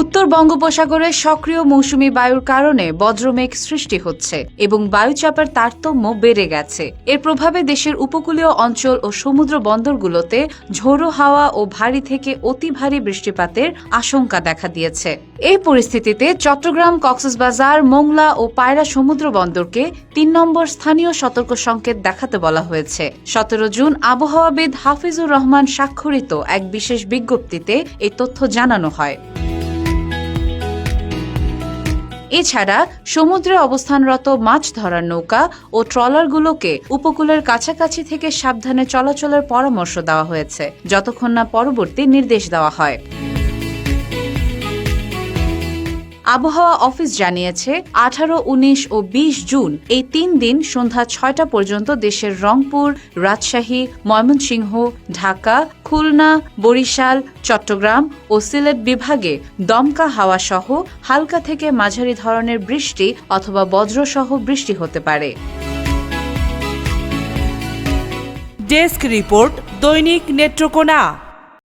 উত্তর বঙ্গোপসাগরে সক্রিয় মৌসুমী বায়ুর কারণে বজ্রমেঘ সৃষ্টি হচ্ছে এবং বায়ুচাপের তারতম্য বেড়ে গেছে। এর প্রভাবে দেশের উপকূলীয় অঞ্চল ও সমুদ্র বন্দরগুলোতে ঝোড়ো হাওয়া ও ভারী থেকে অতি ভারী বৃষ্টিপাতের আশঙ্কা দেখা দিয়েছে। এই পরিস্থিতিতে চট্টগ্রাম, কক্সবাজার, মোংলা ও পায়রা সমুদ্র বন্দরকে তিন নম্বর স্থানীয় সতর্ক সংকেত দেখাতে বলা হয়েছে। সতেরো জুন আবহাওয়াবিদ হাফিজুর রহমান স্বাক্ষরিত এক বিশেষ বিজ্ঞপ্তিতে এই তথ্য জানানো হয়। এছাড়া সমুদ্রে অবস্থানরত মাছ ধরার নৌকা ও ট্রলারগুলোকে উপকূলের কাছাকাছি থেকে সাবধানে চলাচলের পরামর্শ দেওয়া হয়েছে, যতক্ষণ না পরবর্তী নির্দেশ দেওয়া হয়। আবহাওয়া অফিস জানিয়েছে, আঠারো, উনিশ ও বিশ জুন এই তিন দিন সন্ধ্যা ছয়টা পর্যন্ত দেশের রংপুর, রাজশাহী, ময়মনসিংহ, ঢাকা, খুলনা, বরিশাল, চট্টগ্রাম ও সিলেট বিভাগে দমকা হাওয়া সহ হালকা থেকে মাঝারি ধরনের বৃষ্টি অথবা বজ্রসহ বৃষ্টি হতে পারে। ডেস্ক রিপোর্ট দৈনিক নেত্রকোনা।